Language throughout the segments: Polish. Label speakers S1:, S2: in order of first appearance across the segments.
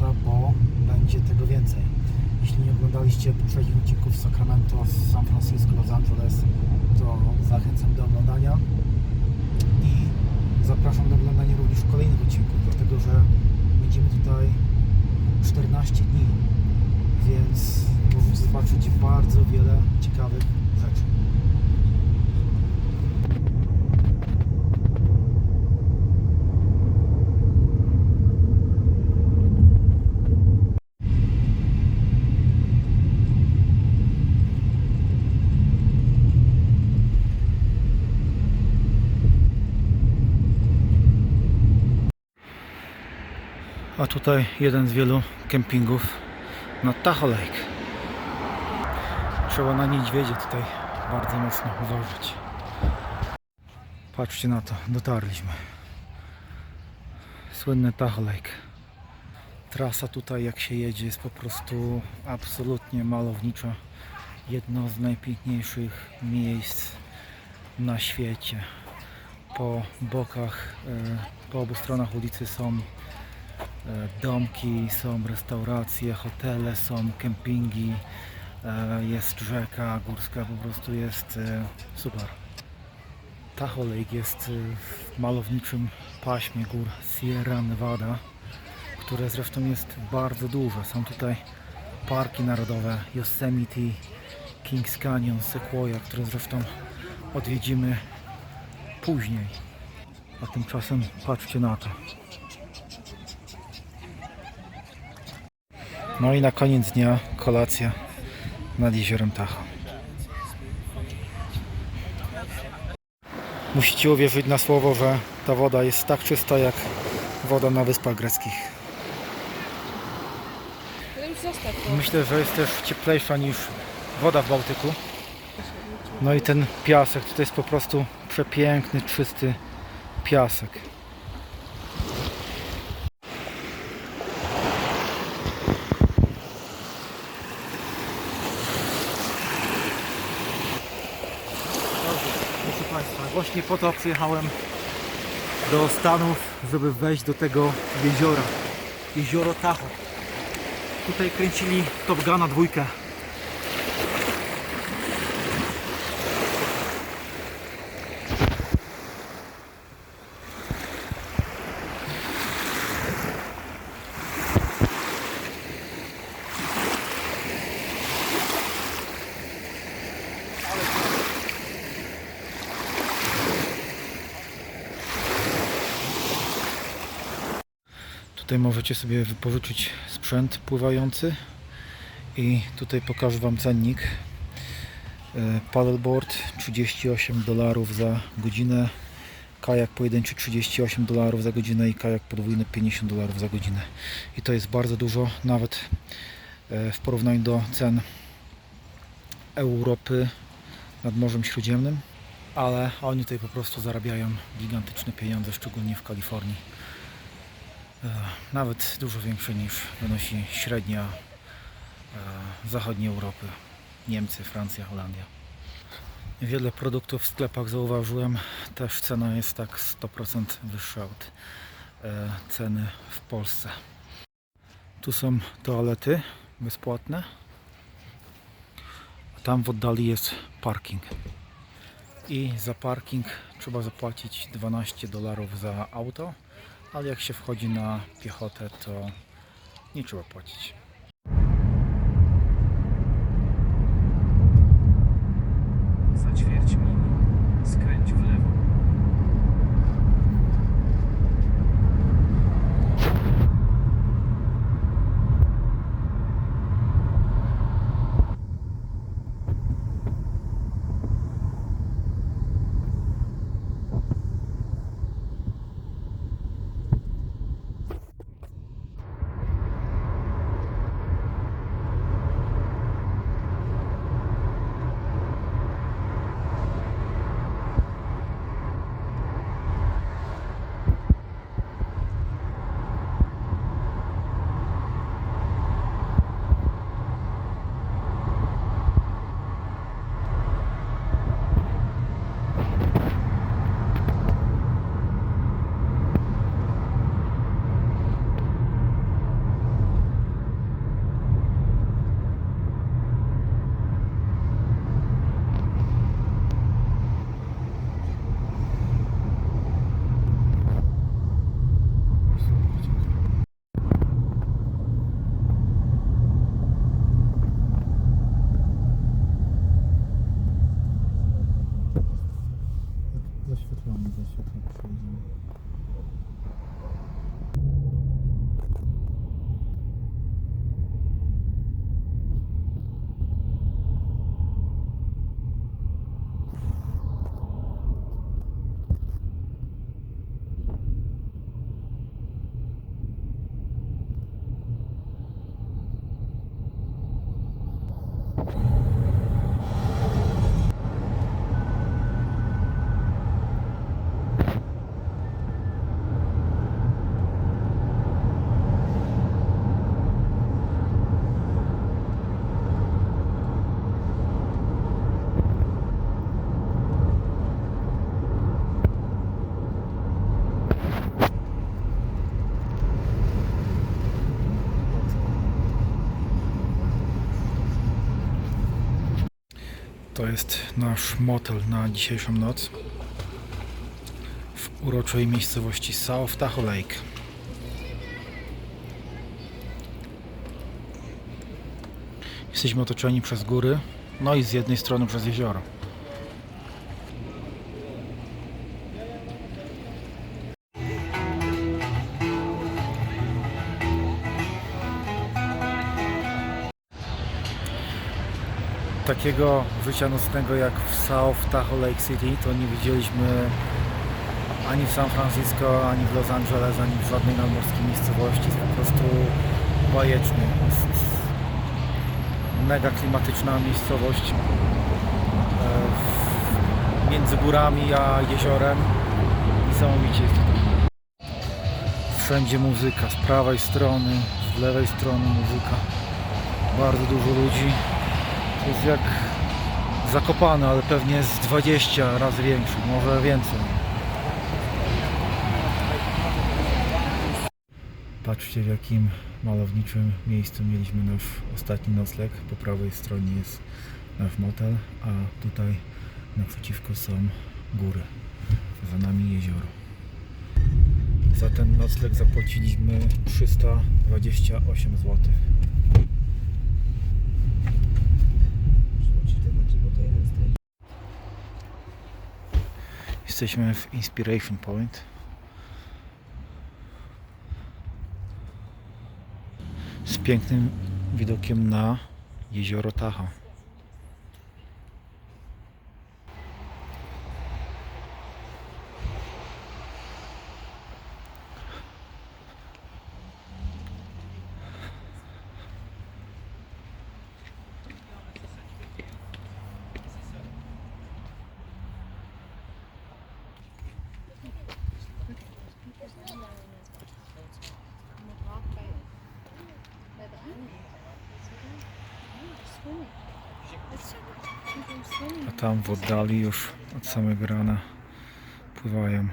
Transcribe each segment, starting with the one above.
S1: bo będzie tego więcej. Jeśli nie oglądaliście poprzednich odcinków z Sacramento, z San Francisco, Los Angeles, to zachęcam do oglądania i zapraszam do oglądania również kolejnych odcinków, dlatego że będziemy tutaj 14 dni, więc możecie zobaczyć bardzo wiele ciekawych rzeczy. A tutaj jeden z wielu kempingów na Tahoe Lake. Trzeba na niedźwiedzie tutaj bardzo mocno uważać. Patrzcie na to, dotarliśmy. Słynny Tahoe Lake. Trasa tutaj jak się jedzie jest po prostu absolutnie malownicza. Jedno z najpiękniejszych miejsc na świecie. Po bokach, e, po obu stronach ulicy są domki, są restauracje, hotele, są kempingi, e, jest rzeka górska, po prostu jest e, super. Tahoe Lake jest e, w malowniczym paśmie gór Sierra Nevada, które zresztą jest bardzo duże. Są tutaj parki narodowe Yosemite, Kings Canyon, Sequoia, które zresztą odwiedzimy później. A tymczasem patrzcie na to. No i na koniec dnia kolacja nad jeziorem Tahoe. Musicie uwierzyć na słowo, że ta woda jest tak czysta jak woda na Wyspach Greckich. Myślę, że jest też cieplejsza niż woda w Bałtyku. No i ten piasek, to jest po prostu przepiękny, czysty piasek. Po to przyjechałem do Stanów, żeby wejść do tego jeziora. Jezioro Tahoe. Tutaj kręcili Top Guna dwójkę. Tutaj możecie sobie wypożyczyć sprzęt pływający i tutaj pokażę Wam cennik. E, Paddleboard 38 dolarów za godzinę, kajak pojedynczy 38 dolarów za godzinę i kajak podwójny 50 dolarów za godzinę. I to jest bardzo dużo, nawet e, w porównaniu do cen Europy nad Morzem Śródziemnym, ale oni tutaj po prostu zarabiają gigantyczne pieniądze, szczególnie w Kalifornii. E, nawet dużo większe niż wynosi średnia e, zachodniej Europy. Niemcy, Francja, Holandia. Wiele produktów w sklepach zauważyłem, też cena jest tak 100% wyższa od e, ceny w Polsce. Tu są toalety bezpłatne, a tam w oddali jest parking. I za parking trzeba zapłacić 12 dolarów za auto, ale jak się wchodzi na piechotę, to nie trzeba płacić. To jest nasz motel na dzisiejszą noc w uroczej miejscowości South Tahoe Lake. Jesteśmy otoczeni przez góry, no i z jednej strony przez jezioro. Takiego życia nocnego jak w South Tahoe Lake City to nie widzieliśmy ani w San Francisco, ani w Los Angeles, ani w żadnej nadmorskiej miejscowości. Jest po prostu bajeczny. Jest mega klimatyczna miejscowość e, między górami a jeziorem. Niesamowicie jest. Wszędzie muzyka, z prawej strony, z lewej strony muzyka. Bardzo dużo ludzi. To jest jak zakopane, ale pewnie jest 20 razy większy, może więcej. Patrzcie w jakim malowniczym miejscu mieliśmy nasz ostatni nocleg. Po prawej stronie jest nasz motel, a tutaj naprzeciwko są góry. Za nami jezioro. Za ten nocleg zapłaciliśmy 328 zł. Jesteśmy w Inspiration Point. Z pięknym widokiem na jezioro Tahoe. Tam w oddali już od samego rana pływają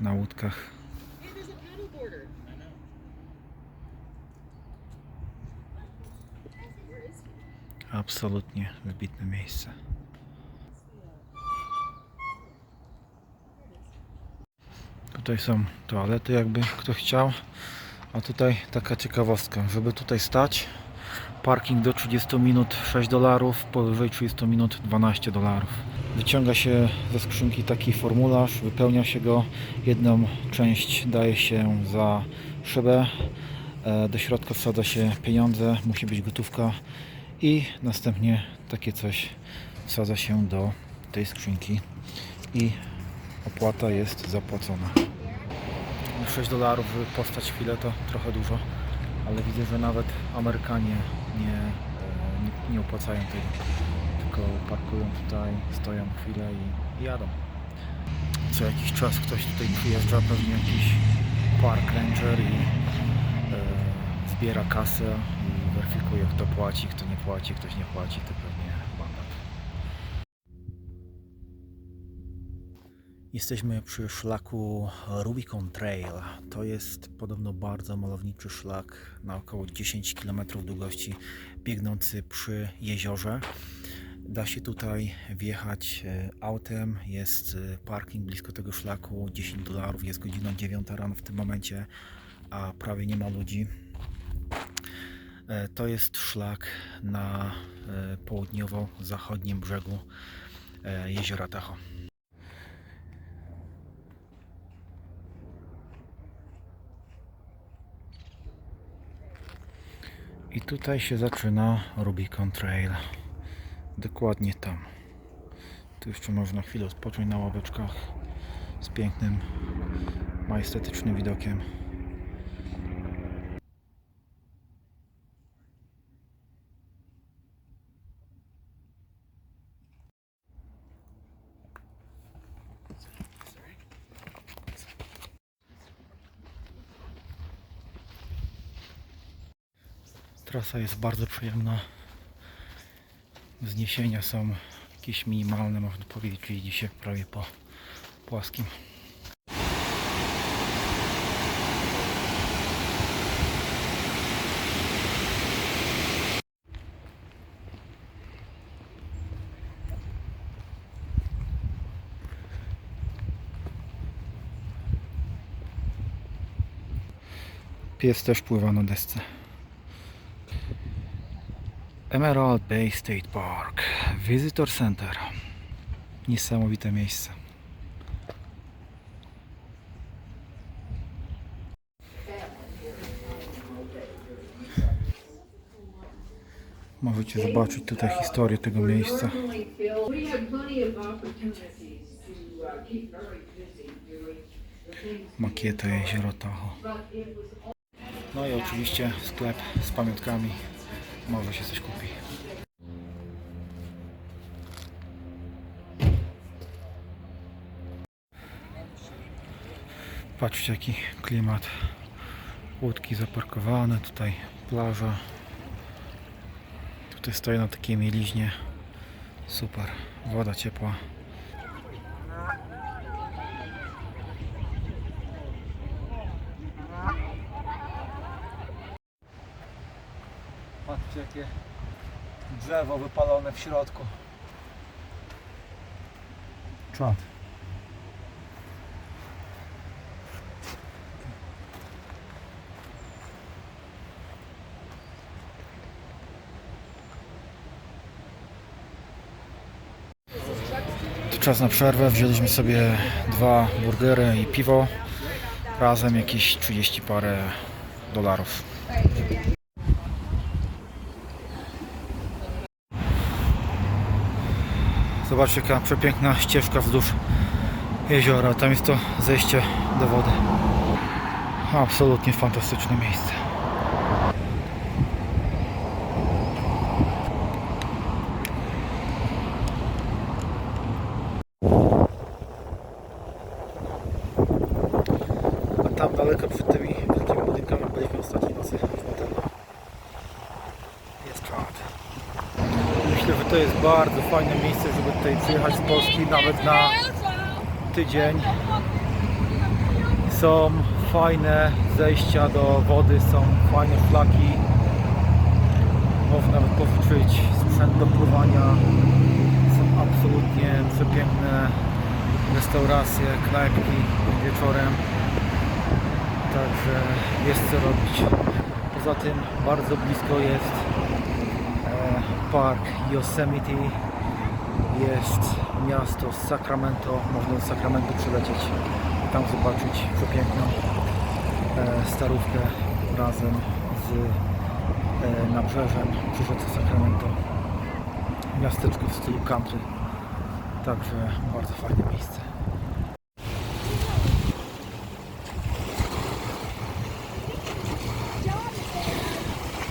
S1: na łódkach. Absolutnie wybitne miejsce. Tutaj są toalety, jakby kto chciał. A tutaj taka ciekawostka, żeby tutaj stać, parking do 30 minut 6 dolarów, powyżej 30 minut 12 dolarów. Wyciąga się ze skrzynki taki formularz, wypełnia się go. Jedną część daje się za szybę, e, do środka wsadza się pieniądze, musi być gotówka i następnie takie coś wsadza się do tej skrzynki i opłata jest zapłacona. 6 dolarów postać to trochę dużo, ale widzę, że nawet Amerykanie nie, e, nie, nie opłacają tego, tylko parkują tutaj, stoją chwilę i, jadą. Co jakiś czas ktoś tutaj przyjeżdża, pewnie jakiś park ranger i e, zbiera kasę i weryfikuje kto płaci, kto nie płaci, ktoś nie płaci, to Jesteśmy przy szlaku Rubicon Trail. To jest podobno bardzo malowniczy szlak na około 10 km długości, biegnący przy jeziorze. Da się tutaj wjechać e, autem, jest e, parking blisko tego szlaku, 10 dolarów, jest godzina 9 rano w tym momencie, a prawie nie ma ludzi. E, To jest szlak na południowo-zachodnim brzegu jeziora Tahoe. I tutaj się zaczyna Rubicon Trail. Dokładnie tam. Tu jeszcze można chwilę odpocząć na ławeczkach z pięknym, majestetycznym widokiem. Trasa jest bardzo przyjemna. Wzniesienia są jakieś minimalne, można powiedzieć, czyli idzie się prawie po płaskim. Pies też pływa na desce. Emerald Bay State Park, Visitor Center. Niesamowite miejsce. Możecie zobaczyć tutaj historię tego miejsca. Makieta jeziora Tahoe. No i oczywiście sklep z pamiątkami. Może się coś kupi. Patrzcie jaki klimat. Łódki zaparkowane, tutaj plaża. Tutaj stoję na takiej mieliźnie. Super, woda ciepła. Jakie drzewo wypalone w środku. Czad. Czas na przerwę. Wzięliśmy sobie dwa burgery i piwo. Razem jakieś 30 parę dolarów. Zobaczcie jaka przepiękna ścieżka wzdłuż jeziora. Tam jest to zejście do wody. Absolutnie fantastyczne miejsce. A tam daleko przed tymi wielkimi budynkami byliśmy ostatniej nocy w hotelu. Jest czad. Myślę, że to jest bardzo fajne miejsce, żeby tutaj przyjechać z Polski nawet na tydzień. Są fajne zejścia do wody, są fajne flaki. Można nawet pożyczyć sprzęt do pływania. Są absolutnie przepiękne restauracje, knajpki wieczorem. Także jest co robić. Poza tym bardzo blisko jest e, park Yosemite. Jest miasto Sacramento. Można do Sacramento przylecieć i tam zobaczyć przepiękną e, starówkę razem z e, nabrzeżem przy rzece Sacramento. Miasteczko w stylu country. Także bardzo fajne miejsce.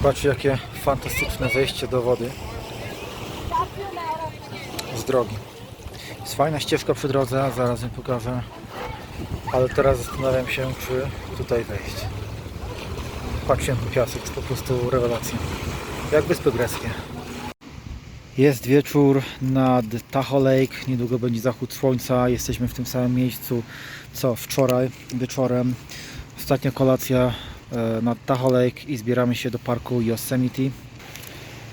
S1: Patrzcie jakie fantastyczne zejście do wody z drogi. Jest fajna ścieżka przy drodze, zaraz ją pokażę. Ale teraz zastanawiam się, czy tutaj wejść. Patrzcie na ten piasek, jest po prostu rewelacja. Jak wyspy greckie. Jest wieczór nad Tahoe Lake, niedługo będzie zachód słońca. Jesteśmy w tym samym miejscu co wczoraj wieczorem. Ostatnia kolacja e, nad Tahoe Lake i zbieramy się do parku Yosemite.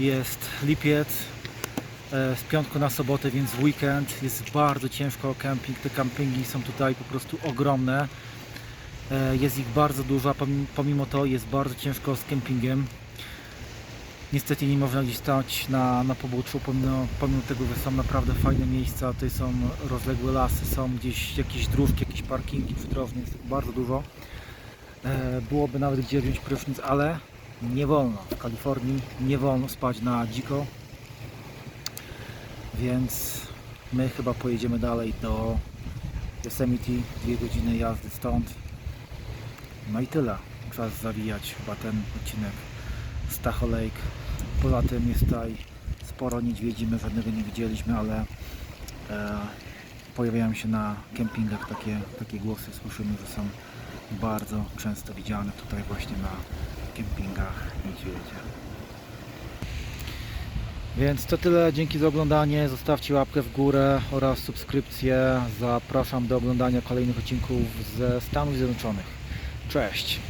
S1: Jest lipiec, z piątku na sobotę, więc w weekend jest bardzo ciężko o camping. Te campingi są tutaj po prostu ogromne. E, Jest ich bardzo dużo, a pomimo- to jest bardzo ciężko z kempingiem. Niestety nie można gdzieś stać na, na poboczu, pomimo, pomimo tego, że są naprawdę fajne miejsca, tutaj są rozległe lasy, są gdzieś jakieś dróżki, jakieś parkingi przydrożne, jest bardzo dużo. E, byłoby nawet gdzie wziąć prysznic, ale nie wolno. W Kalifornii nie wolno spać na dziko. Więc my chyba pojedziemy dalej do Yosemite, dwie godziny jazdy stąd. No i tyle. Czas zawijać chyba ten odcinek z Lake. Poza tym jest tutaj sporo niedźwiedzi, my żadnego nie widzieliśmy, ale e, pojawiają się na kempingach takie, takie głosy, słyszymy, że są bardzo często widziane tutaj właśnie na kempingach niedźwiedzie. Więc to tyle, dzięki za oglądanie, zostawcie łapkę w górę oraz subskrypcję. Zapraszam do oglądania kolejnych odcinków ze Stanów Zjednoczonych. Cześć!